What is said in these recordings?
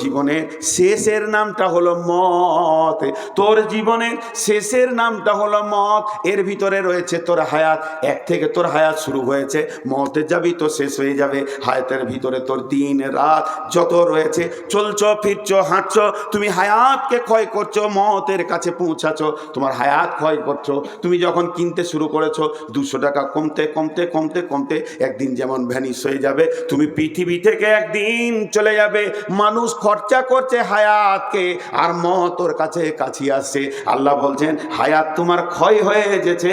জীবনের শেষের নামটা হলো মত। তোর জীবনের শেষের নামটা হলো মত। এর ভিতরে রয়েছে তোর হায়াত। এক থেকে তোর হায়াত শুরু হয়েছে। মতে যাবি তো শেষ হয়ে যাবে। হায়াতের ভিতরে তোর দিন, রাত যত রয়েছে। চলছ, ফিরছ, হাঁটছ, তুমি হায়াতকে ক্ষয় করছ, মতের কাছে পৌঁছাচ্ছ। তোমার হায়াত ক্ষয় করছ। তুমি যখন কিনতে শুরু করেছ, দুশো টাকা কমতে কমতে কমতে কমতে একদিন যেমন ভ্যানিশ হয়ে যাবে, তুমি পৃথিবী থেকে একদিন চলে যাবে। মানুষ খরচা করছে হায়াতকে, আর মত ওর কাছে কাছে আসছে। আল্লাহ বলছেন, হায়াত তোমার ক্ষয় হয়ে গেছে।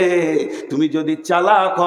তুমি যদি চালাক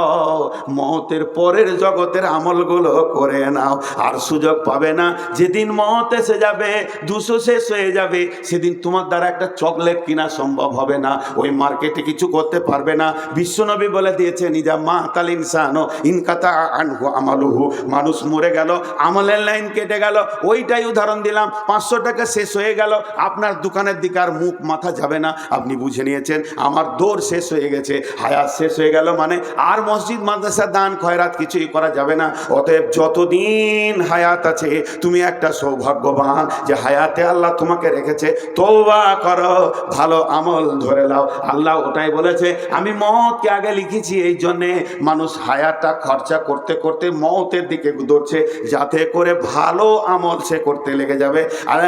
মতের পরের জগতের আমলগুলো করে নাও। আর সুযোগ পাবে না, যেদিন মত এসে যাবে, দুশো শেষ হয়ে যাবে, সেদিন তোমার দ্বারা একটা চকলেট কিনা সম্ভব হবে না। ওই মার্কেটে কিছু করতে পারবে না। বিশ্বনবী বলে দিয়েছে নিজা মা তাল ইনসানো ইনকাতা আনহু আমালুহু। মানুষ মরে গেল, আমলের লাইন কেটে গেল। ওইটাই উদাহরণ দিলাম, পাঁচশো টাকা শেষ হয়ে গেল। আপনার দোকানের দিকে আর মুখ মাথা যাবে না। আপনি বুঝে নিয়েছেন, আমার দৌড় শেষ হয়ে গেছে, হায়াত শেষ হয়ে গেল মানে আর মসজিদ, মাদ্রাসা, দান, খয়রাত কিছুই করা যাবে না। অতএব যতদিন হায়াত আছে, তুমি একটা সৌভাগ্যবান যে হায়াতে আল্লাহ তোমাকে রেখেছে তৌবা করো, ভালো আমল ধরে নাও। আল্লাহ ওটাই বলেছে, আমি মতকে আগে লিখেছি, এই জন্যে মানুষ হায়াতটা খরচা করতে করতে মতের দিকে দৌড়ছে, যাতে করে ভালো আমল সে করতে লেগে যাবে। আর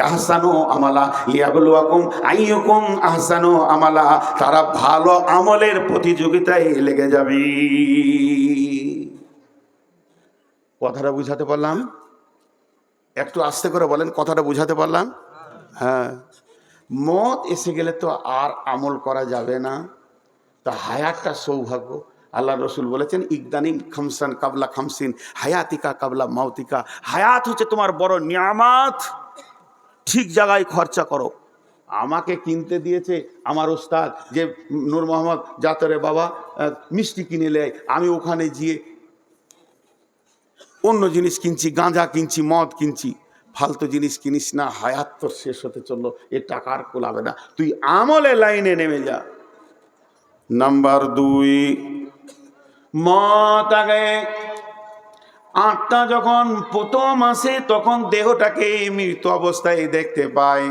আহসানো আমালা লিয়াবলুয়াকুম। আইয়ুকুম আহসানো আমালা। তারা ভালো আমলের প্রতিযোগিতায় লেগে যাবে। কথাটা বুঝাতে পারলাম? একটু আস্তে করে বলেন, কথাটা বুঝাতে পারলাম? হ্যাঁ। মত এসে গেলে তো আর আমল করা যাবে না। তা হায়াতটা সৌভাগ্য। আল্লাহ রসুল বলেছেন ইকদানিম খামসান কাবলা খামসিন, হায়াতিকা কাবলা মাউতিকা। হায়াত হচ্ছে তোমার বড় নিয়ামাত। ঠিক জায়গায় খরচা করো। আমাকে কিনতে দিয়েছে আমার ওস্তাদ যে নূর মোহাম্মদ জাতরে বাবা মিষ্টি কিনে নেয়, আমি ওখানে গিয়ে অন্য জিনিস কিনছি, গাঁজা কিনছি, মদ কিনছি। ফালতু জিনিস কিনিস না, হায়াত তোর শেষ হতে চলল, এ টাকার কোলাবে না। তুই আমলে লাইনে নেমে যা। নাম্বার দুই মত আত্মা যখন প্রথম আসে তখন দেহটাকে মৃত অবস্থায় দেখতে পায়।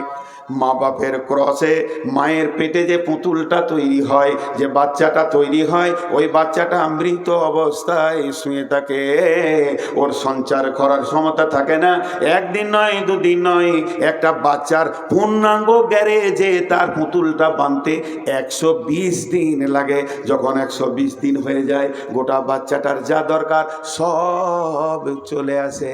মা বাপের ক্রসে মায়ের পেটে যে পুতুলটা তৈরি হয়, যে বাচ্চাটা তৈরি হয়, ওই বাচ্চাটা মৃত অবস্থায় শুয়ে থাকে। ওর সঞ্চার করার ক্ষমতা থাকে না। একদিন নয়, দুদিন নয়, একটা বাচ্চার পূর্ণাঙ্গ গ্যারেজে তার পুতুলটা বানতে একশো দিন লাগে। যখন একশো বিশ দিন হয়ে যায়, গোটা বাচ্চাটার যা দরকার সব চলে আসে।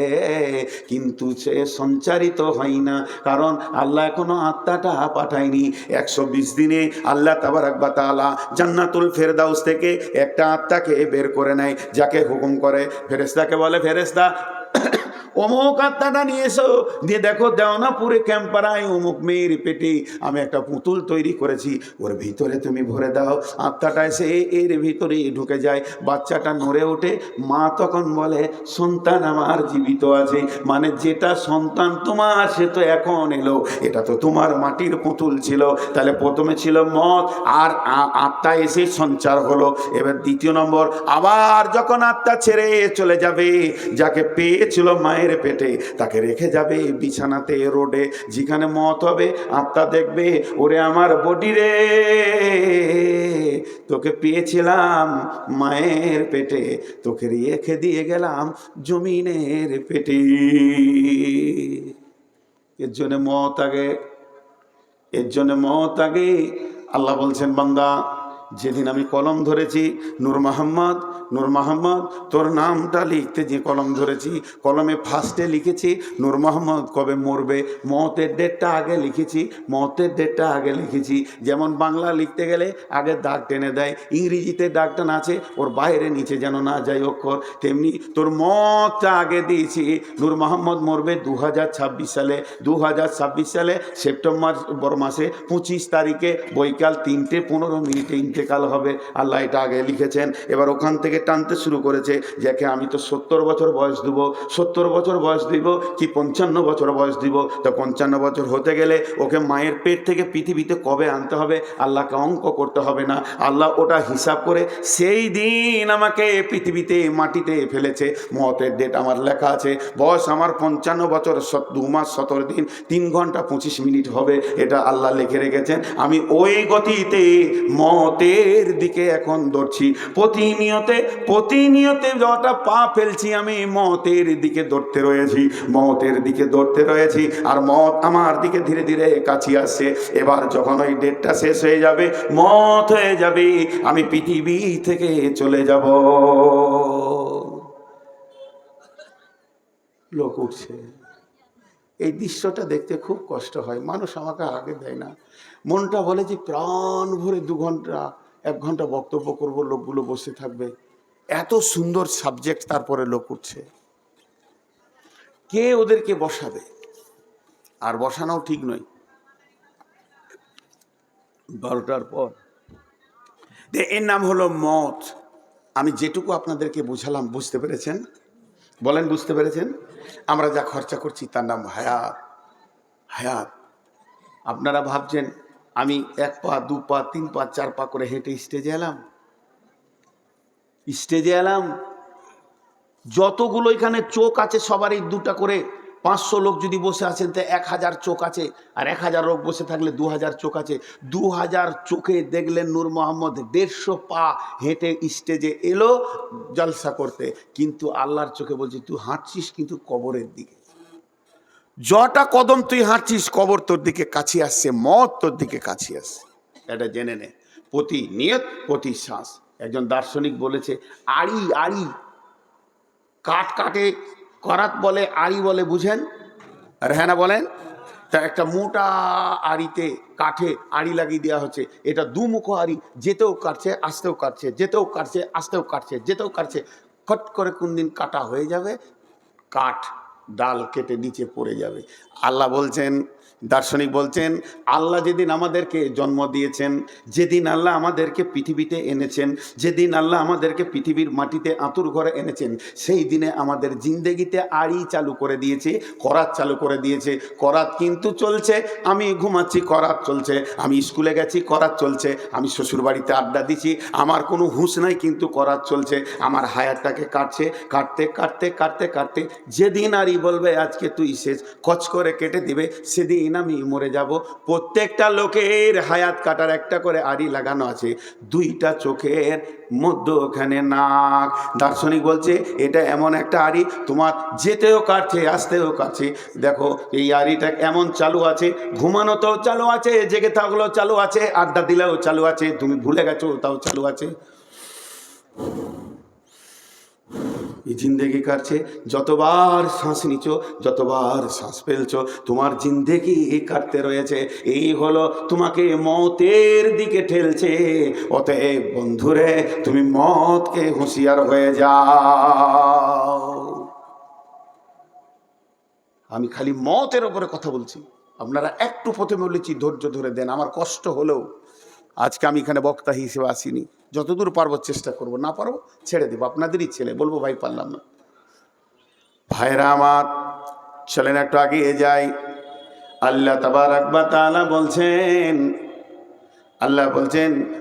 কিন্তু সে সঞ্চারিত হয় না। কারণ আল্লাহ এখনও আত্মাটা পাঠায়নি। একশো বিশ দিনে আল্লাহ তাবার আকবা তালা জান্নাতুল ফেরদাউস থেকে একটা আত্মাকে বের করে নেয়, যাকে হুকুম করে ফেরেস্তাকে বলে ফেরেস্তা অমুক আত্মাটা নিয়ে এসো। দিয়ে দেখো দেও না পুরে ক্যাম্পারায় অমুক মেয়ের পেটে আমি একটা পুতুল তৈরি করেছি। ওর ভিতরে তুমি ভরে দাও। আত্মাটা এসে এর ভিতরে ঢুকে যায়। বাচ্চাটা নড়ে ওঠে। মা তখন বলে, সন্তান আমার জীবিত আছে। মানে যেটা সন্তান তোমার, সে তো এখন এলো। এটা তো তোমার মাটির পুতুল ছিল। তাহলে প্রথমে ছিল মদ, আর আত্মা এসে সঞ্চার হলো। এবার দ্বিতীয় নম্বর, আবার যখন আত্মা ছেড়ে চলে যাবে, যাকে পেয়েছিল মায়ের পেটে, তাকে রেখে যাবে বিছানাতে, রোডে। যেখানে মত হবে, আত্মা দেখবে, ওরে আমার বডি রে। তোকে পেয়েছিলাম মায়ের পেটে, তোকে রেখে দিয়ে গেলাম জমিনের পেটে। এর জন্য মত আগে, এর জন্য মত আগে। আল্লাহ বলছেন, বান্দা যেদিন আমি কলম ধরেছি, নূর মাহমদ নূর মাহমদ তোর নামটা লিখতে যে কলম ধরেছি, কলমে ফার্স্টে লিখেছি, নূর মাহমদ কবে মরবে, মতের ডেটটা আগে লিখেছি, মতের ডেটটা আগে লিখেছি। যেমন বাংলা লিখতে গেলে আগে দাগ টেনে দেয়, ইংরেজিতে দাগটা না আছে, ওর বাইরে নিচে যেন না যায় অক্ষর তেমনি তোর মতটা আগে দিয়েছি, নূর মোহাম্মদ মরবে দু হাজার ছাব্বিশ সালে। দু হাজার ছাব্বিশ সালে সেপ্টেম্বর মাসে পঁচিশ তারিখে বৈকাল তিনটে পনেরো মিনিটে ইন্তেকাল হবে। আল্লাহ এটা আগে লিখেছেন। এবার ওখান থেকে টানতে শুরু করেছে যাকে আমি তো সত্তর বছর বয়স দিব। সত্তর বছর বয়স দিব কি পঞ্চান্ন বছর বয়স দিব? তো পঞ্চান্ন বছর হতে গেলে ওকে মায়ের পেট থেকে পৃথিবীতে কবে আনতে হবে? আল্লাহকে অঙ্ক করতে হবে না। আল্লাহ ওটা হিসাব করে সেই দিন আমাকে পৃথিবীতে মাটিতে ফেলেছে। মতের ডেট আমার লেখা আছে। বয়স আমার পঞ্চান্ন বছর দু মাস সতেরো দিন, তিন ঘণ্টা পঁচিশ মিনিট হবে। এটা আল্লাহ লিখে রেখেছেন। আমি ওই গতিতে মতের দিকে এখন দৌড়ছি। প্রতিনিয়তে প্রতিনিয়তে যটা পা ফেলছি আমি, মতের দিকে দৌড়তে রয়েছি, মতের দিকে দৌড়তে রয়েছি, আর মত আমার দিকে ধীরে ধীরে কাছে আসছে। এবার যখন ওই ডেটটা শেষ হয়ে যাবে, মত হয়ে যাবে, আমি পৃথিবী থেকে চলে যাব। লোক উঠছে। এই দৃশ্যটা দেখতে খুব কষ্ট হয়। মানুষ আমাকে আগে দেয় না। মনটা বলে যে প্রাণ ভরে দু ঘণ্টা এক ঘণ্টা বক্তব্য করব, লোকগুলো বসে থাকবে। এত সুন্দর সাবজেক্ট তারপরে লোক উঠছে। কে ওদেরকে বসাবে? আর বসানোও ঠিক নয়। বারোটার পর। এর নাম হলো মত। আমি যেটুকু আপনাদেরকে বুঝালাম, বুঝতে পেরেছেন? বলেন, বুঝতে পেরেছেন? আমরা যা খরচা করছি তার নাম হায়াত। হায়াত। আপনারা ভাবছেন আমি এক পা, দু পা, তিন পা, চার পা করে হেঁটে স্টেজে এলাম। স্টেজে এলাম, যতগুলো এখানে চোখ আছে সবারই দুটা করে পাঁচশো লোক যদি বসে আছেন, তো এক হাজার চোখ আছে। আর এক হাজার লোক বসে থাকলে দু হাজার চোখ আছে। দু হাজার চোখে দেখলেন নূর মোহাম্মদ দেড়শো পা হেঁটে স্টেজে এলো জলসা করতে। কিন্তু আল্লাহর চোখে বলছে, তুই হাঁটছিস কিন্তু কবরের দিকে। যটা কদম তুই হাঁটছিস, কবর তোর দিকে কাছে আসছে মত তোর দিকে কাছে আসছে। এটা জেনে নে। প্রতি নিয়ত প্রতি শ্বাস একজন দার্শনিক বলেছে, আড়ি আড়ি। কাঠ কাটে, করাত বলে, আড়ি বলে, বুঝেন? আর হ্যাঁ বলেন? তা একটা মোটা আড়িতে কাঠে আড়ি লাগিয়ে দেওয়া হচ্ছে। এটা দুমুখো আড়ি, যেতেও কাটছে, আসতেও কাটছে, যেতেও কাটছে, আসতেও কাটছে, যেতেও কাটছে। খট করে কোন দিন কাটা হয়ে যাবে, কাঠ ডাল কেটে নিচে পড়ে যাবে। আল্লাহ বলছেন দার্শনিক বলছেন, আল্লাহ যেদিন আমাদেরকে জন্ম দিয়েছেন, যেদিন আল্লাহ আমাদেরকে পৃথিবীতে এনেছেন, যেদিন আল্লাহ আমাদেরকে পৃথিবীর মাটিতে আঁতুর ঘরে এনেছেন, সেই দিনে আমাদের জিন্দেগিতে আড়ি চালু করে দিয়েছে, করাত চালু করে দিয়েছে। করাত কিন্তু চলছে, আমি ঘুমাচ্ছি, করাত চলছে। আমি স্কুলে গেছি, করাত চলছে। আমি শ্বশুরবাড়িতে আড্ডা দিছি, আমার কোনো হুঁশ নাই কিন্তু করাত চলছে। আমার হায়ারটাকে কাটছে, কাটতে কাটতে কাটতে কাটতে, যেদিন আরই বলবে, আজকে তুই শেষ, কচ করে কেটে দিবে, সেদিন আমি মরে যাব। প্রত্যেকটা লোকের হায়াত কাটার একটা করে আড়ি লাগানো আছে। দুইটা চোখের মধ্যখানে নাক। দার্শনিক বলছে, এটা এমন একটা আড়ি, তোমার যেতেও কাটছে আসতেও কাটছে দেখো, এই আড়িটা এমন চালু আছে ঘুমানো ঘুমানোতেও চালু আছে, জেগে থাকলেও চালু আছে, আড্ডা দিলেও চালু আছে, তুমি ভুলে গেছো তাও চালু আছে। এই জিন্দেগি কাটছে, যতবার শ্বাস নিচ যতবার শ্বাস ফেলছ, তোমার জিন্দেগি কাটতে রয়েছে। এই হলো তোমাকে মতের দিকে ঠেলছে। অতএব বন্ধুরে, তুমি মতকে হুঁশিয়ার হয়ে যাও। আমি খালি মতের ওপরে কথা বলছি। আপনারা একটু প্রথমে বলেছি, ধৈর্য ধরে দেন, আমার কষ্ট হলেও। আজকে আমি এখানে বক্তা হিসেবে আসিনি। যতদূর পারব চেষ্টা করব, না পারব ছেড়ে দেবো, আপনাদেরই ছেলে, বলব ভাই পারলাম না। ভাইরা আমার, চলেন একটু এগিয়ে যাই। আল্লাহ তাবার আকবা তালা বলছেন, আল্লাহ বলছেন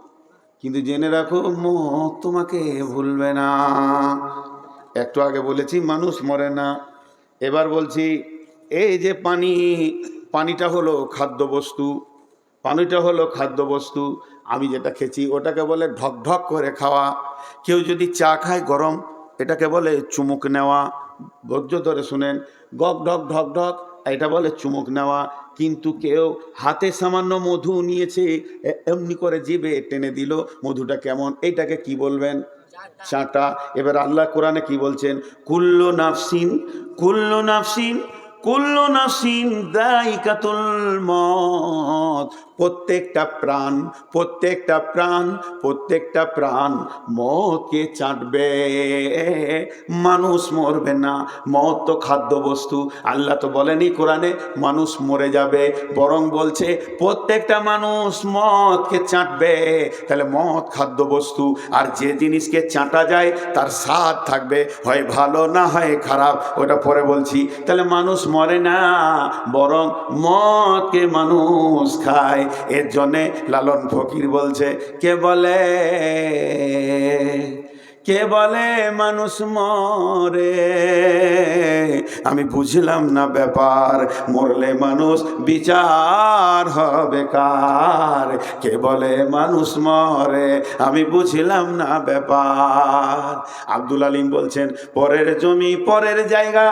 কিন্তু জেনে রাখো, মত তোমাকে ভুলবে না। একটু আগে বলেছি, মানুষ মরে না। এবার বলছি, এই যে পানি, পানিটা হলো খাদ্যবস্তু। পানিটা হলো খাদ্যবস্তু। আমি যেটা খেয়েছি, ওটাকে বলে ঢক ঢক করে খাওয়া। কেউ যদি চা খায় গরম, এটাকে বলে চুমুক নেওয়া। ধৈর্য ধরে শুনেন, গক ঢক ঢক ঢক, এটা বলে চুমুক নেওয়া। কিন্তু কেউ হাতে সামান্য মধু নিয়েছে এমনি করে জিবে টেনে দিল মধুটা কেমন? এটাকে কি বলবেন? চাটা। এবার আল্লাহ কোরআনে কি বলছেন? কুল্লো নাফসিন কুল্লো নাফসিন কুল্লো নাফসিন দায়িকাতুল মত। প্রত্যেকটা প্রাণ প্রত্যেকটা প্রাণ প্রত্যেকটা প্রাণ মতকে চাটবে। মানুষ মরবে না মত তো খাদ্য বস্তু আল্লাহ তো বলেনি কোরআনে, মানুষ মরে যাবে। বরং বলছে, প্রত্যেকটা মানুষ মদকে চাটবে। তাহলে মদ খাদ্য বস্তু আর যে জিনিসকে চাটা যায়, তার স্বাদ থাকবে। হয় ভালো না হয় খারাপ, ওটা পরে বলছি। তাহলে মানুষ মরে না, বরং মদকে মানুষ খায়। এর জন্যে লালন ফকির বলছে, কে বলে? কে বলে মানুষ মরে? আমি বুঝলাম না ব্যাপার, মরলে মানুষ বিচার হবে কার? কে বলে মানুষ মরে? আমি বুঝলাম না ব্যাপার। আব্দুল আলিম বলছেন, পরের জমি, পরের জায়গা।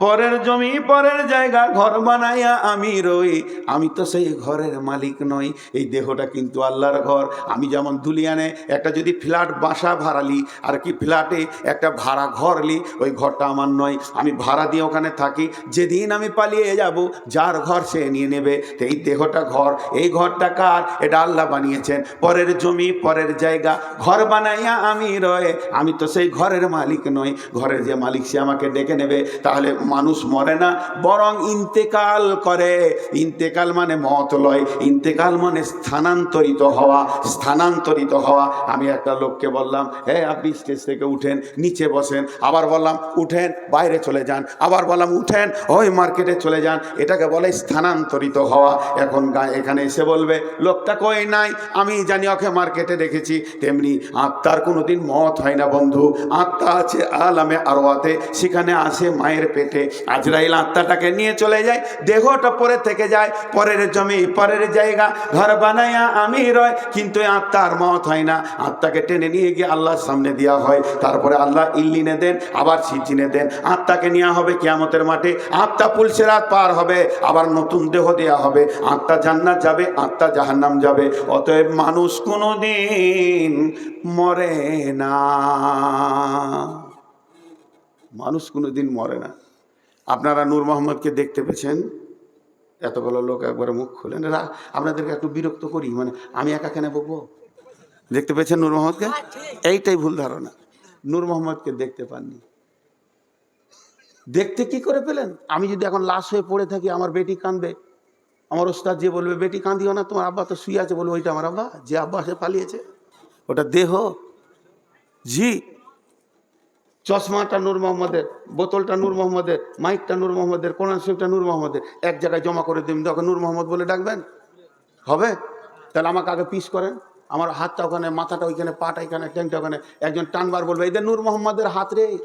পরের জমি, পরের জায়গা, ঘর বানাইয়া আমি রই। আমি তো সেই ঘরের মালিক নই। এই দেহটা কিন্তু আল্লাহর ঘর। আমি যেমন দুলিয়ানে একটা যদি ফ্ল্যাট বাসা ভাড়ালি আর কি ফ্ল্যাটে একটা ভাড়া ঘর লি, ওই ঘরটা আমার নয়। আমি ভাড়া দিয়ে ওখানে থাকি। যেদিন আমি পালিয়ে যাব, যার ঘর সে নিয়ে নেবে। এই দেহটা ঘর। এই ঘরটা কার? এটা আল্লাহ বানিয়েছেন। পরের জমি, পরের জায়গা, ঘর বানাইয়া আমি রয়ে। আমি তো সেই ঘরের মালিক নই। ঘরের যে মালিক সে আমাকে ডেকে নেবে। তাহলে মানুষ মরে না, বরং ইন্তেকাল করে। ইন্তেকাল মানে মত লয়, ইন্তেকাল মানে স্থানান্তরিত হওয়া স্থানান্তরিত হওয়া। আমি একটা লোককে বললাম হ্যাঁ আপনি স্টেজ থেকে উঠেন, নিচে বসেন। আবার বললাম, উঠেন, বাইরে চলে যান। আবার বললাম, উঠেন, ওই মার্কেটে চলে যান। এটাকে বলে স্থানান্তরিত হওয়া। এখন এখানে এসে বলবে, লোকটা কই নাই? আমি জানি ওকে মার্কেটে দেখেছি। তেমনি আত্মার কোনোদিন মত হয় না, বন্ধু। আত্মা আছে আলামে আরোয়াতে সেখানে আসে মায়ের পেটে। আজরাইল আত্মাটাকে নিয়ে চলে যায়, দেহটা পরে থেকে যায়, পরের জমি, পরের জায়গা, ঘর বানাইয়া আমি রয়, কিন্তু আত্মার মত হয় না। আত্মাকে টেনে নিয়ে গিয়ে আল্লাহর সামনে দেওয়া হয়। তারপরে আল্লাহ ইল্লিনে দেন, আবার সিজিনে দেন। আত্মাকে নেওয়া হবে কিয়ামতের মাঠে। আত্মা পুলসেরাত পার হবে, আবার নতুন দেহ দেওয়া হবে। আত্মা জান্নাত যাবে, আত্মা জাহান্নাম যাবে। অতএব মানুষ কোনো দিন মরে না। মানুষ কোনো দিন মরে না। আপনারা নূর মোহাম্মদকে দেখতে পেয়েছেন। এতগুলো লোক একবারে মুখ খুলেন। আপনাদেরকে একটু বিরক্ত করি মানে আমি একা কেন বকবো? দেখতে পেয়েছেন নূর মোহাম্মদকে? এইটাই ভুল ধারণা। নূর মোহাম্মদকে দেখতে পাননি। দেখতে কি করে পেলেন? আমি যদি এখন লাশ হয়ে পড়ে থাকি আমার বেটি কাঁদবে। আমার ওস্তাদ যে বলবে বেটি কাঁদিও না তোমার আব্বা তো শুয়ে আছে। বলবে ওইটা আমার আব্বা যে আব্বা সে পালিয়েছে ওটা দেহ। জি চশমাটা নূর মোহাম্মদের, বোতলটা নূর মোহাম্মদের, মাইকটা নূর মোহাম্মদের, কোরআন শরীফটা নূর মোহাম্মদের। এক জায়গায় জমা করে দিন তখন নূর মোহাম্মদ বলে ডাকবেন? হবে? তাহলে আমাকে আগে পিস করেন। আমার হাতটা ওখানে, মাথাটা ওইখানে, পাটা এখানে, ট্যাংটা ওখানে। একজন টানবার বলবে এদের নূর মোহাম্মদের হাত রে!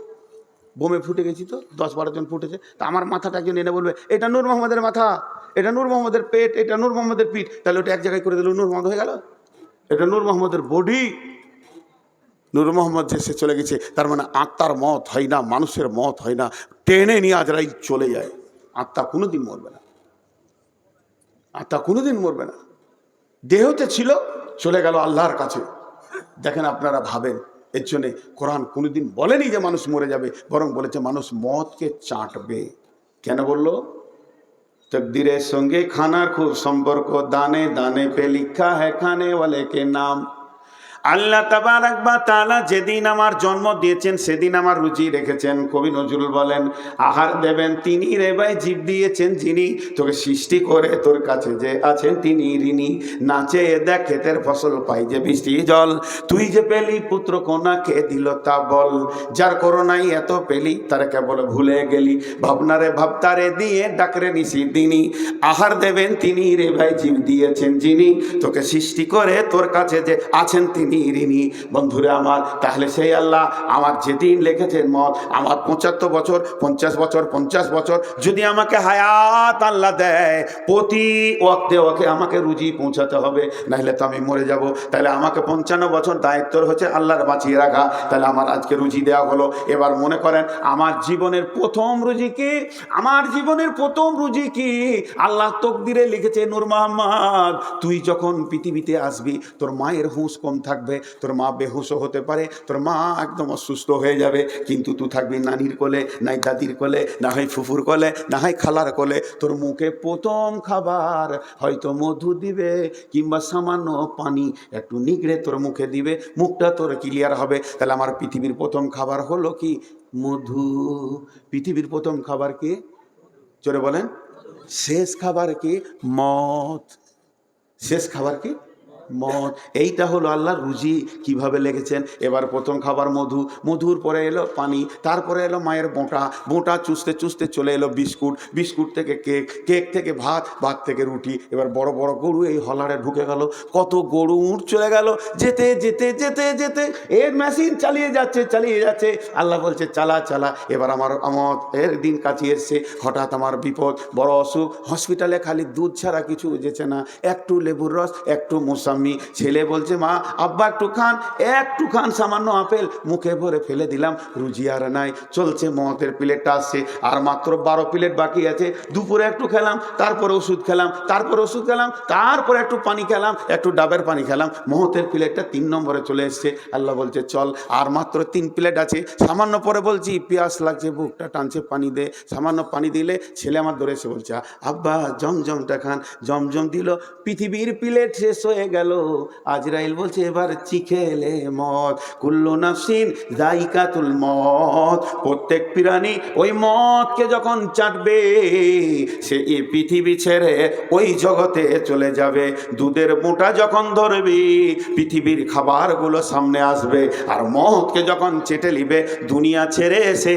বোমে ফুটে গেছি তো, দশ বারো জন ফুটেছে। তা আমার মাথাটা একজন এনে বলবে, এটা নূর মোহাম্মদের মাথা, এটা নূর মোহাম্মদের পেট, এটা নূর মোহাম্মদের পিঠ। তাহলে ওটা এক জায়গায় করে দিল, নূর মোহাম্মদ হয়ে গেল? এটা নূর মোহাম্মদের বডি নূর মোহাম্মদ যে সে চলে গেছে, তার মানে আত্মার মত হয় না, মানুষের মত হয় না। টেনে নিয়ে আজরাই চলে যায়। আত্মা কোনোদিন মরবে না। আত্মা কোনোদিন মরবে না। দেহতে ছিল, চলে গেল আল্লাহর কাছে। দেখেন আপনারা ভাবেন, এর জন্যে কোরআন কোনোদিন বলেনি যে মানুষ মরে যাবে, বরং বলেছে মানুষ মদকে চাটবে। কেন বলল? তকদিরের সঙ্গে খানার খুব সম্পর্ক, দানে দানে পে লিখা হ্যাঁ খানে ওয়ালে কে নাম। আল্লাহ তাবারাক বা তাআলা যেদিন আমার জন্ম দিয়েছেন, সেদিন আমার রুচি রেখেছেন। কবি নজরুল বলেন, আহার দেবেন তিনি রে ভাই জীব দিয়েছেন যিনি। তোকে সৃষ্টি করে তোর কাছে যে আছেন তিনি ঋণী। নাচে দেখ ক্ষেতের ফসল, পাই যে বৃষ্টি জল। তুই যে পেলি পুত্র কোনা কে দিল তা বল? যার করোনাই এত পেলি, তার কেবল ভুলে গেলি। ভাবনারে ভাবতারে দিয়ে ডাকরে নিশি দিনী। আহার দেবেন তিনি রে ভাই জীব দিয়েছেন যিনি। তোকে সৃষ্টি করে তোর কাছে যে আছেন তিনি ঋণী বন্ধুরে আমার, তাহলে সেই আল্লাহ আমার যেদিন লিখেছেন মত, আমার পঁচাত্তর বছর, পঞ্চাশ বছর পঞ্চাশ বছর, যদি আমাকে হায়াত আল্লাহ দেয়, প্রতি ওয়াক্তে ওকে আমাকে রুজি পৌঁছাতে হবে, নাহলে তো আমি মরে যাব। তাহলে আমাকে পঞ্চান্ন বছর দায়িত্ব হচ্ছে আল্লাহর বাঁচিয়ে রাখা। তাহলে আমার আজকে রুজি দেওয়া হলো। এবার মনে করেন, আমার জীবনের প্রথম রুজি কি? আমার জীবনের প্রথম রুজি কি? আল্লাহ তকদিরে লিখেছে, নূর মোহাম্মদ, তুই যখন পৃথিবীতে আসবি, তোর মায়ের হুঁশ কম থাকবে। থাকবে, তোর মা বেহুশও হতে পারে, তোর মা একদম অসুস্থ হয়ে যাবে, কিন্তু তুই থাকবি নানির কোলে, নাই দাদির কোলে, না হয় ফুফুর কোলে, না হয় খালার কোলে। তোর মুখে প্রথম খাবার হয়তো মধু দিবে, কিংবা সামান্য পানি একটু নিগড়ে তোর মুখে দিবে, মুখটা তোর ক্লিয়ার হবে। তাহলে আমার পৃথিবীর প্রথম খাবার হলো কি? মধু। পৃথিবীর প্রথম খাবার কি? জোরে বলেন। শেষ খাবার কি? মদ। শেষ খাবার কি? মদ এইটা হলো আল্লাহর রুজি। কীভাবে লেগেছেন? এবার প্রথম খাবার মধু। মধুর পরে এলো পানি। তারপরে এলো মায়ের বোঁটা। বোঁটা চুষতে চুষতে চলে এলো বিস্কুট। বিস্কুট থেকে কেক। কেক থেকে ভাত ভাত থেকে রুটি। এবার বড় বড় গরু এই হলারে ঢুকে গেল। কত গরু উঠ চলে গেল। যেতে যেতে যেতে যেতে। এর মেশিন চালিয়ে যাচ্ছে চালিয়ে যাচ্ছে। আল্লাহ বলছে, চালা চালা। এবার আমার আমার এর দিন কাছে এসছে। হঠাৎ আমার বিপদ। বড় অসুখ। হসপিটালে খালি দুধ ছাড়া কিছু যেছে না। একটু লেবুর রস, একটু মোসাম্মি ছেলে বলছে, মা, আব্বা একটু খান একটু খান, সামান্য আপেল। মুখে ভরে ফেলে দিলাম, রুজি আর নাই, চলছে মহতের প্লেটটা আসছে, আর মাত্র বারো প্লেট বাকি আছে। দুপুরে একটু খেলাম, তারপরে ওষুধ খেলাম, তারপরে ওষুধ খেলাম, তারপরে একটু পানি খেলাম, একটু ডাবের পানি খেলাম। মহতের প্লেটটা তিন নম্বরে চলে এসছে। আল্লাহ বলছে, চল, আর মাত্র তিন প্লেট আছে। সামান্য পরে বলছি, পেঁয়াজ লাগছে, বুকটা টানছে, পানি দে। সামান্য পানি দিলে ছেলে আমার ধরে এসে বলছে, আব্বা, জমজমটা খান। জমজম দিল, পৃথিবীর প্লেট শেষ হয়ে গেল। আজরাইল বলছে, এবার চিখেলে মদ। কুল্লু নাফসিন, জাইকাতুল মদ। প্রত্যেক প্রাণী ওই মদকে যখন চাটবে, সে এই পৃথিবী ছেড়ে ওই জগতে চলে যাবে। দুধের মোটা যখন ধরবি, পৃথিবীর খাবারগুলো সামনে আসবে। আর মদকে যখন চেটে নিবে, দুনিয়া ছেড়ে এসে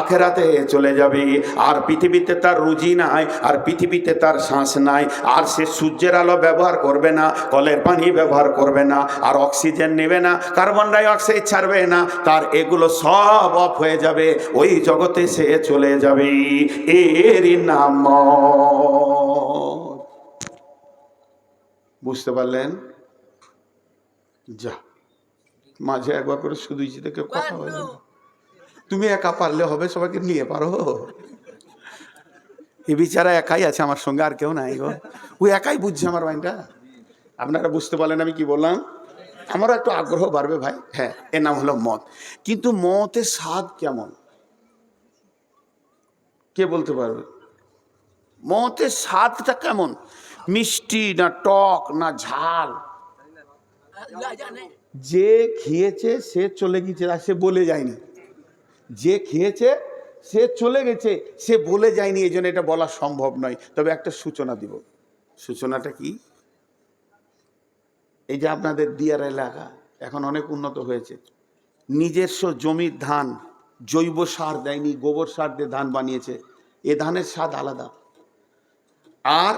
আখেরাতে চলে যাবে। আর পৃথিবীতে তার রুজি নাই, আর পৃথিবীতে তার শ্বাস নাই। আর সে সূর্যের আলো ব্যবহার করবে না, কলের পানি ব্যবহার করবে না আর অক্সিজেন নেবে না কার্বন ডাই অক্সাইড ছাড়বে না তার এগুলো সব অফ হয়ে যাবে ওই জগতে সে চলে যাবে। এরই নাম বুঝতে পারলেন? যা মাঝে একবার করে শুধু থেকে কথা না। তুমি একা পারলে হবে সবাইকে নিয়ে পারো। এ বিচারা একাই আছে আমার সঙ্গে আর কেউ নাই গো। ও একাই বুঝছে আমার মাইন্ডটা আপনারা বুঝতে পারলেন আমি কি বললাম? আমারও একটু আগ্রহ বাড়বে ভাই। হ্যাঁ এর নাম হলো মদ। কিন্তু মতের স্বাদ কেমন? কে বলতে পারবে? মতের স্বাদটা কেমন? মিষ্টি না টক না ঝাল? যে খেয়েছে, সে চলে গেছে আর সে বলে যায়নি। যে খেয়েছে, সে চলে গেছে। সে বলে যায়নি এই জন্য এটা বলা সম্ভব নয়। তবে একটা সূচনা দিব। সূচনাটা কি? এই যে আপনাদের দিয়ার এলাকা, এখন অনেক উন্নত হয়েছে। নিজস্ব জমির ধান, জৈব সার দেয়নি, গোবর সার দিয়ে ধান বানিয়েছে। এ ধানের স্বাদ আলাদা। আর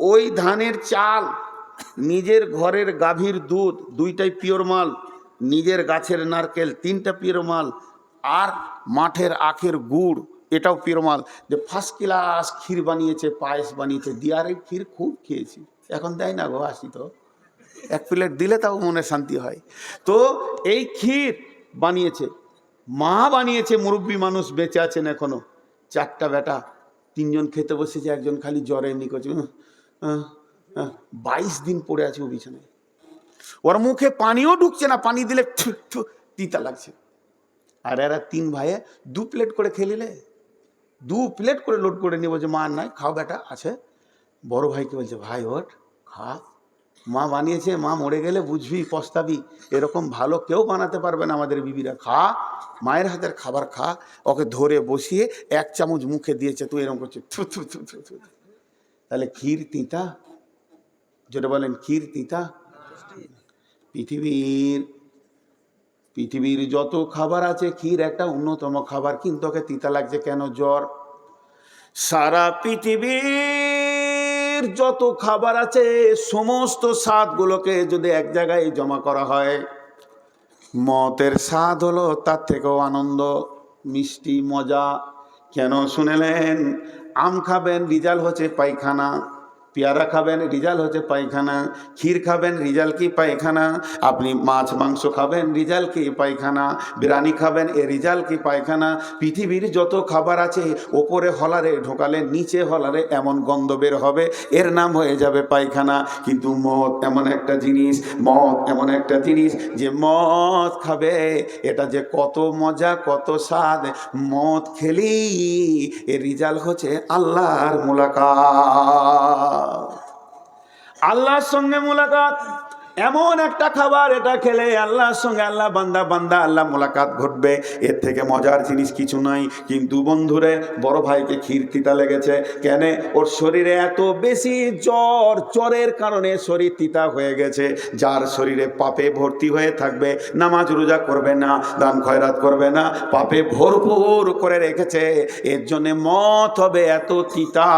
ওই ধানের চাল, নিজের ঘরের গাভীর দুধ, দুইটাই পিওর মাল, নিজের গাছের নারকেল, তিনটা পিওর মাল, আর মাঠের আখের গুড়, এটাও পিওর মাল। যে ফার্স্ট ক্লাস ক্ষীর বানিয়েছে, পায়েস বানিয়েছে, দিয়ারের ক্ষীর খুব খেয়েছি। এখন দেয় না গো, আসি তো। এক প্লেট দিলে তাও মনে শান্তি হয়। তো এই ক্ষীর বানিয়েছে। মা বানিয়েছে, মুরব্বী মানুষ বেঁচে আছেন এখনও। চারটা বেটা, তিনজন খেতে বসেছে, একজন খালি জ্বরে এমনি করছে। বাইশ দিন পড়ে আছে ও বিছানায়। ওর মুখে পানিও ঢুকছে না, পানি দিলে তিতা লাগছে। আর এরা তিন ভাইয়ে দু প্লেট করে খেলিলে দু প্লেট করে লোড করে নিয়ে বলছে, মা, নাই, খাও বেটা, আছে। বড় ভাইকে বলছে, ভাই, ওঠ, খা। মা বানিয়েছে, মা মরে গেলে বুঝবি, পস্তাবি। এরকম ভালো কেউ বানাতে পারবে না আমাদের বিবিরা। খা, মায়ের হাতের খাবার খা, ওকে ধরে বসিয়ে এক চামচ মুখে দিয়েছে, তুই এরকম করছে থু থু থু থু থু। তাহলে ক্ষীর তিতা, যেটা বলেন ক্ষীর তিতা। পৃথিবীর পৃথিবীর যত খাবার আছে, ক্ষীর একটা অন্যতম খাবার, কিন্তু ওকে তিতা লাগছে কেন? জ্বর। সারা পৃথিবীর যত খাবার আছে, সমস্ত স্বাদগুলোকে যদি এক জায়গায় জমা করা হয়, মতের স্বাদ হলো তার থেকেও আনন্দ, মিষ্টি, মজা। কেন শুনেলেন? আম খাবেন, রিজাল হচ্ছে পায়খানা। পেয়ারা খাবেন, রিজাল হচ্ছে পায়খানা। ক্ষীর খাবেন, রিজাল কি পায়খানা? আপনি মাছ, মাংস খাবেন, রিজাল কি পায়খানা? বিরিয়ানি খাবেন, এ রিজাল কি পায়খানা? পৃথিবীর যত খাবার আছে, ওপরে হলারে ঢোকালে নিচে হলারে এমন গন্ধ বের হবে, এর নাম হয়ে যাবে পায়খানা। কিন্তু মদ এমন একটা জিনিস, মদ এমন একটা জিনিস যে মদ খাবে, এটা যে কত মজা, কত স্বাদ, মদ খেলি এর রিজাল্ট হচ্ছে আল্লাহর মোলাকাত। আল্লাহর সঙ্গে মোলাকাত। এমন একটা খাবার, এটা খেলে আল্লাহর সঙ্গে আল্লাহ বান্দা বান্দা আল্লাহ মোলাকাত ঘটবে। এর থেকে মজার জিনিস কিছু নাই। কিন্তু বন্ধুরে, বড় ভাইকে ক্ষীর তিতা লেগেছে। কেন? ওর শরীরে এত বেশি জ্বর, জ্বরের কারণে শরীর তিতা হয়ে গেছে। যার শরীরে পাপে ভর্তি হয়ে থাকবে, নামাজ রোজা করবে না, দান খয়রাত করবে না, পাপে ভরপুর করে রেখেছে। এর জন্যে মত হবে এত তিতা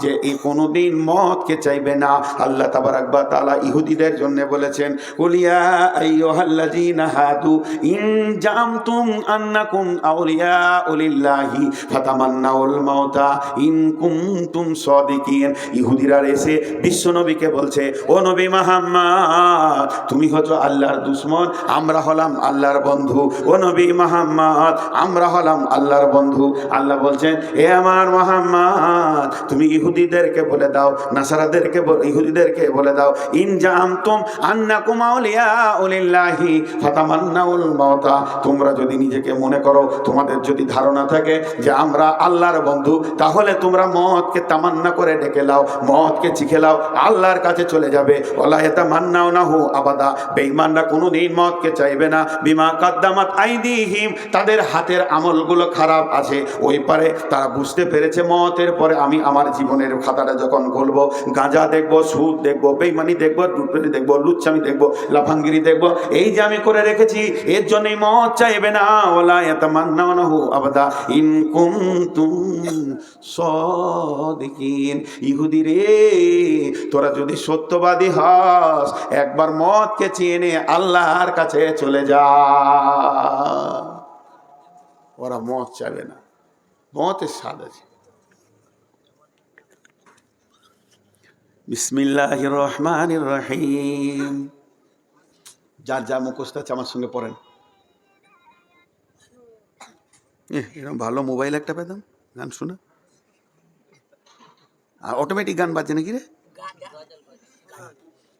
যে এই কোনোদিন মতকে চাইবে না। আল্লাহ তাবার আকবা তালা ইহুদিদের জন্য বলেছেন তুমি আল্লাহর আমরা হলাম আল্লাহর বন্ধু। আমরা হলাম আল্লাহর বন্ধু। আল্লাহ বলছেন, এ আমার মোহাম্মদ, তুমি ইহুদিদেরকে বলে দাও, নাসারাদেরকে ইহুদিদেরকে বলে দাও, ইন জামতুম তোমরা যদি নিজেকে মনে করো, তোমাদের যদি ধারণা থাকে যে আমরা আল্লাহর বন্ধু, তাহলে তোমরা মদকে তামান্না করে ডেকে লাও, মদকে চিখে লাও, আল্লাহর কাছে চলে যাবে। ওলা এটা মান্নাও না হো আবাদা। বেঈমানরা কোনোদিন মদকে চাইবে না। বিমা কাদ্দামাত আইদিহিম। তাদের হাতের আমলগুলো খারাপ আছে। ওই পারে তারা বুঝতে পেরেছে মতের পরে আমি আমার জীবনের খাতাটা যখন খুলবো, গাঁজা দেখব, সুদ দেখব বেইমানি দেখব দুটনি দেখব লুচ্ছামি দেখব, লাফাঙ্গিরি দেখব। এই যে আমি করে রেখেছি, এর জন্যই মত চাইবে না। ওলা এত মান্না হু আবাদা ইন কুনতুম সদিকিন। ইহুদি রে, তোরা যদি সত্যবাদী হস, একবার মতকে চেনে আল্লাহর কাছে চলে যা। ওরা মত চাবে না। মতের স্বাদ আছে। বিসমিল্লাহ রহমান রহিম যার যা মুখস্থ আছে আমার সঙ্গে পড়েন। এরকম ভালো মোবাইল একটা পেতাম, গান শোনা। আর অটোমেটিক গান বাজছে নাকি রে?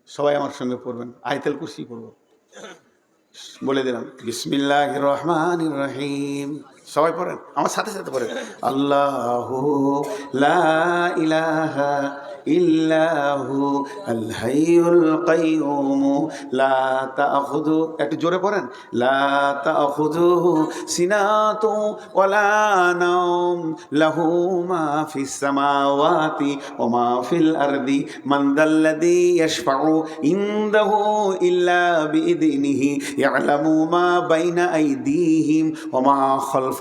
সবাই আমার সঙ্গে পড়বেন, আয়তেল কুসি পড়ব। বলে দিলাম বিসমিল্লাহ রহমান রহিম সবাই পড়েন আমার সাথে সাথে পড়েন। আল্লাহ লা ইলাহা ইল্লাহু আল হাইয়ুল কাইয়ুম লা তাখুযু একটু জোরে পড়েন। লা তাখুযুহু সিনাতু ওয়ালা নাওম লাহু মা ফিস সামাওয়াতি ওয়া মা ফিল আরদি মান দাল্লাযী ইয়াশফাউ ইনদাহু ইল্লা বিইذনিহি ইয়ালামু মা বাইনা আইদিহিম ওয়া মা খালফাহুম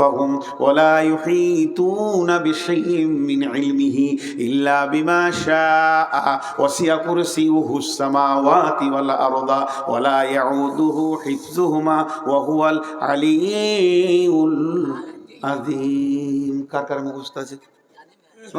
ওয়া লা ইউহিতুনা বিশাইইন মিন ইলমিহি ইল্লা বিমা শাআ ওয়াসিয়া কুরসিয়ুহু السماوati ওয়াল আরদা ওয়া লা ইয়াউদুহু হিফযুহুমা ওয়া হুয়াল আলিয়্যুল আযীম কার কার মুখস্থ আছে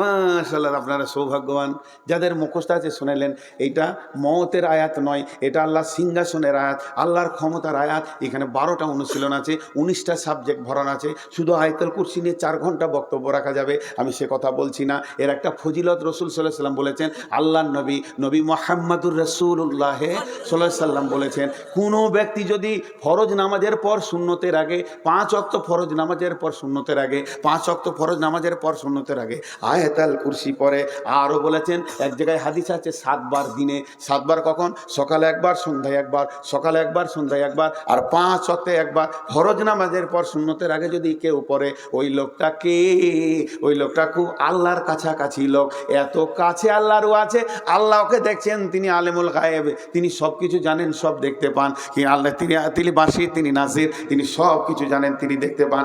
মাশাল্লাহ আপনারা সৌভাগ্যবান। যাদের মুখস্থ আছে শুনেলেন এইটা মতের আয়াত নয়, এটা আল্লাহ সিংহাসনের আয়াত, আল্লাহর ক্ষমতার আয়াত, এখানে বারোটা অনুশীলন আছে, উনিশটা সাবজেক্ট ভরান আছে, শুধু আয়তল কুরসি নিয়ে চার ঘণ্টা বক্তব্য রাখা যাবে, আমি সে কথা বলছি না, এর একটা ফজিলত রসুল সাল্লাহ সাল্লাম বলেছেন আল্লাহ নবী নবী মোহাম্মদুর রসুল্লাহ সাল্লাহ সাল্লাম বলেছেন, কোনো ব্যক্তি যদি ফরজ নামাজের পর শূন্যতের আগে, পাঁচ অক্ত ফরজ নামাজের পর শূন্যতের আগে, পাঁচ অক্ত ফরজ নামাজের পর শূন্যতের আগে আয়তাল কুরসি পরে। আরও বলেছেন, এক জায়গায় হাদিস আছে, সাতবার দিনে, সাতবার কখন? সকালে একবার, সন্ধ্যায় একবার, সকালে একবার, সন্ধ্যায় একবার, আর পাঁচ অক্তে একবার। ফরজ নামাজের পর শূন্যতের আগে যদি কেউ পড়ে, ওই লোকটা কে? ওই লোকটা খুব আল্লাহর কাছাকাছি লোক। এত কাছে আল্লাহরও আছে, আল্লাহ ওকে দেখছেন, তিনি আলেমুল গায়েব। তিনি সব কিছু জানেন, সব দেখতে পান। কি আল্লাহ, তিনি তিনি বাসির তিনি নাসির, তিনি সব কিছু জানেন, তিনি দেখতে পান।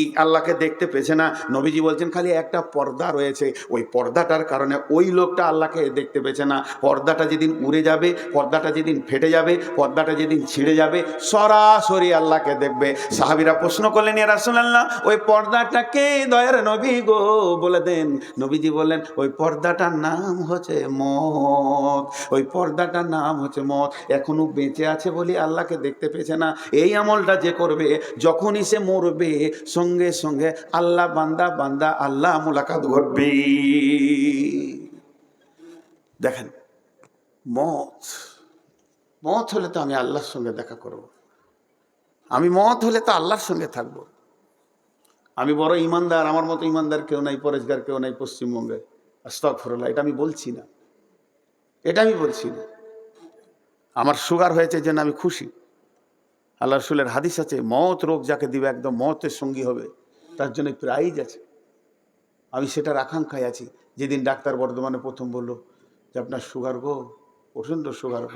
ই আল্লাহকে দেখতে পেয়েছে না। নবীজি বলছেন, খালি একটা পর্দা রয়েছে। রয়েছে, ওই পর্দাটার কারণে ওই লোকটা আল্লাহকে দেখতে পেয়েছে না। পর্দাটা যেদিন উড়ে যাবে, পর্দাটা যেদিন ফেটে যাবে, পর্দাটা যেদিন ছিঁড়ে যাবে, সরাসরি আল্লাহকে দেখবে। সাহাবিরা প্রশ্ন করলেন ইয়া রাসূলুল্লাহ, ওই পর্দাটাকে দয়ার নবী গো। বলে দেন, নবীজি বললেন, ওই পর্দাটার নাম হচ্ছে মত ওই পর্দাটার নাম হচ্ছে মত এখনও বেঁচে আছে বলে আল্লাহকে দেখতে পেয়েছে না। এই আমলটা যে করবে, যখনই সে মরবে, সঙ্গে সঙ্গে আল্লাহ বান্দা বান্দা আল্লাহ মোলাকাত ঘটবে। দেখেন, মত মত হলে তো আমি আল্লাহর সঙ্গে দেখা করব। আমি মত হলে তো আল্লাহর সঙ্গে থাকব। আমি বড় ইমানদার, আমার মতো ইমানদার কেউ নাই, পরেশগার কেউ নাই, পশ্চিমবঙ্গে। আস্তক ফরল্লাহ এটা আমি বলছি না। এটা আমি বলছি না। আমার সুগার হয়েছে যেন আমি খুশি। আল্লাহ রসুলের হাদিস আছে, মত রোগ যাকে দিবে একদম মতের সঙ্গী হবে, তার জন্য প্রাইজ আছে। আমি সেটার আকাঙ্ক্ষায় আছি। যেদিন ডাক্তার বর্ধমানে প্রথম বলল যে, আপনার সুগার গো, প্রচণ্ড সুগার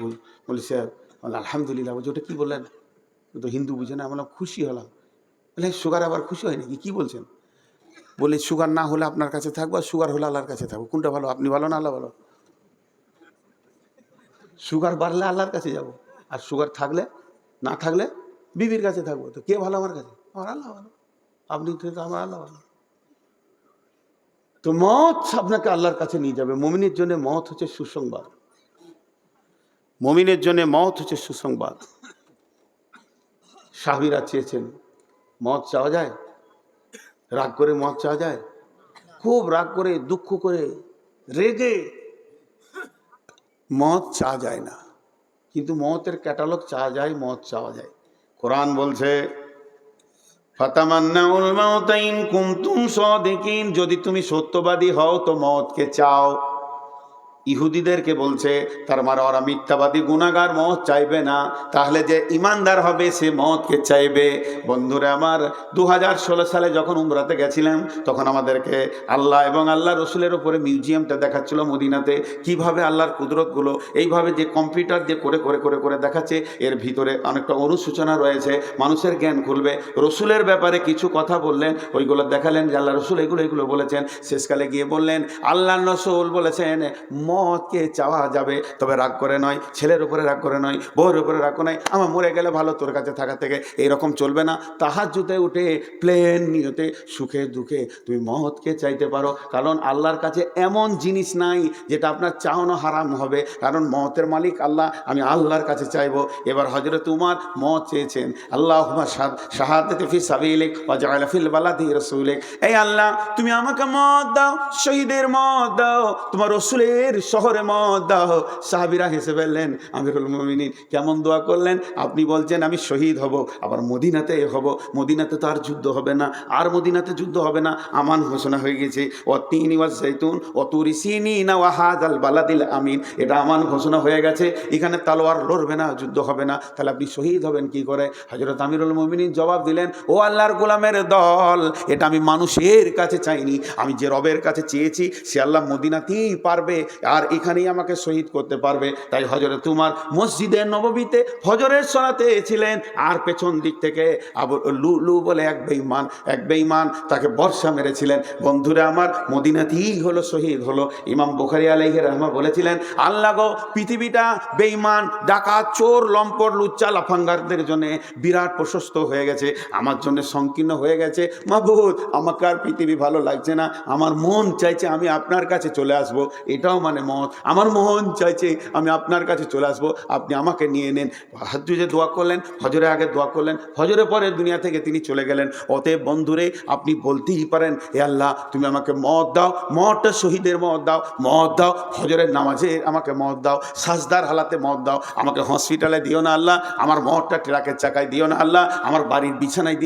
বলি স্যার। আলহামদুলিল্লাহ। বলছি, ওটা কী বললেন? তো হিন্দু বুঝে না আমি বললাম, খুশি হলাম। বলে সুগার আবার খুশি হয় নাকি কী বলছেন? বলে সুগার না হলে আপনার কাছে থাকব আর সুগার হলে আল্লাহর কাছে থাকব। কোনটা ভালো, আপনি ভালো না আল্লাহ ভালো? সুগার বাড়লে আল্লাহর কাছে যাব। আর সুগার থাকলে, না থাকলে, বিবির কাছে থাকব। তো কে ভালো আমার কাছে? আমার আল্লাহ ভালো। আপনি তো, আমার আল্লাহ ভালো। তো মত আপনাকে আল্লাহর কাছে নিয়ে যাবে। মমিনের জন্য মত হচ্ছে সুসংবাদ। মমিনের জন্য মত হচ্ছে সুসংবাদ। সাহাবিরা চেয়েছেন মদ চাওয়া যায়? রাগ করে মদ চাওয়া যায়? খুব রাগ করে, দুঃখ করে, রেগে মদ চাওয়া যায় না। কিন্তু মতের ক্যাটালগ চাওয়া যায় মদ চাওয়া যায়। কোরআন বলছে মাউতাইন কুমতুম সদিকিন যদি তুমি সত্যবাদী হও তো মদকে চাও। ইহুদিদেরকে বলছে, তার মানে ওরা মিথ্যাবাদী গুণাগার, মদ চাইবে না। তাহলে যে ইমানদার হবে, সে মদকে চাইবে। বন্ধুরা আমার দু হাজার ষোলো সালে যখন উমরাতে গেছিলাম, তখন আমাদেরকে আল্লাহ এবং আল্লাহ রসুলের উপরে মিউজিয়ামটা দেখাচ্ছিল মদিনাতে, কীভাবে আল্লাহর কুদরতগুলো এইভাবে যে কম্পিউটার দিয়ে করে করে করে করে দেখাচ্ছে, এর ভিতরে অনেকটা অনুসূচনা রয়েছে, মানুষের জ্ঞান খুলবে। রসুলের ব্যাপারে কিছু কথা বললেন, ওইগুলো দেখালেন যে আল্লাহ রসুল এগুলো এগুলো বলেছেন। শেষকালে গিয়ে বললেন আল্লাহ রসুল বলেছেন মদকে চাওয়া যাবে। তবে রাগ করে নয়, ছেলের উপরে রাগ করে নয়, বউয়ের উপরে রাগ করে নয়, আমার মরে গেলে ভালো তোর কাছে থাকা থেকে এইরকম চলবে না। তাহার জুতে উঠে প্লেন নিয়তে, সুখে দুঃখে তুমি মহৎকে চাইতে পারো। কারণ আল্লাহর কাছে এমন জিনিস নাই যেটা আপনার চাওয়ানো হারাম হবে। কারণ মহতের মালিক আল্লাহ, আমি আল্লাহর কাছে চাইব। এবার হজরত উমার মত চেয়েছেন। আল্লাহ শাহাদতে ফি সাবিলিক ওয়া জাআলা এই আল্লাহ, তুমি আমাকে মত দাও, শহীদের মত দাও, তোমার রসুলের শহরে মত দাও। সাহাবিরা হেসে ফেললেন, আমিরুল মুমিনিন, কেমন দোয়া করলেন? আপনি বলছেন, আমি শহীদ হব, আবার মদিনাতে হব। মদিনাতে তো আর যুদ্ধ হবে না, আর মদিনাতে যুদ্ধ হবে না। আমান ঘোষণা হয়ে গেছে, ও তিন ওয়াজ জৈতুন, ও তুরি সিনি না ওয়াহাদ আল বালাদিল আমিন। এটা আমান ঘোষণা হয়ে গেছে, এখানে তালোয়ার লড়বে না, যুদ্ধ হবে না। তাহলে আপনি শহীদ হবেন কি করে? হজরত আমিরুল মুমিনিন জবাব দিলেন, ও আল্লাহর গোলামের দল, এটা আমি মানুষের কাছে চাইনি। আমি যে রবের কাছে চেয়েছি, সে আল্লাহ মদিনাতেই পারবে। আর এখানেই আমাকে শহীদ করতে পারবে। তাই হজরে তোমার মসজিদের নববীতে হজরের সরাতে ছিলেন আর পেছন দিক থেকে আবু লু লু বলে এক বেঈমান এক বেঈমান তাকে বর্ষা মেরেছিলেন। বন্ধুরা আমার, মদিনাতেই হলো, শহীদ হলো। ইমাম বুখারি আলাইহি রহমা বলেছিলেন, আল্লাহ গো, পৃথিবীটা বেঈমান, ডাকাত, চোর, লম্পট, লুচ্চা, লাফাঙ্গারদের জন্য বিরাট প্রশস্ত হয়ে গেছে। আমার জন্য সংকীর্ণ হয়ে গেছে। মাহবুদ আমাকে আর পৃথিবী ভালো লাগছে না। আমার মন চাইছে আমি আপনার কাছে চলে আসব। এটাও মানে মত। আমার মন চাইছে আমি আপনার কাছে চলে আসব, আপনি আমাকে নিয়ে নেন। হাজুজে দোয়া করলেন, হজরে আগে দোয়া করলেন, হজরে পরে দুনিয়া থেকে তিনি চলে গেলেন। অতএব বন্ধুরে, আপনি বলতেই পারেন এ আল্লাহ, তুমি আমাকে মত দাও মতটা শহীদের মত দাও মত দাও, হজরের নামাজে আমাকে মত দাও, সাজদার হালাতে মত দাও, আমাকে হসপিটালে দিও না আল্লাহ, আমার মতটা ট্রাকের চাকায় দিও না আল্লাহ, আমার বাড়ির বিছানায়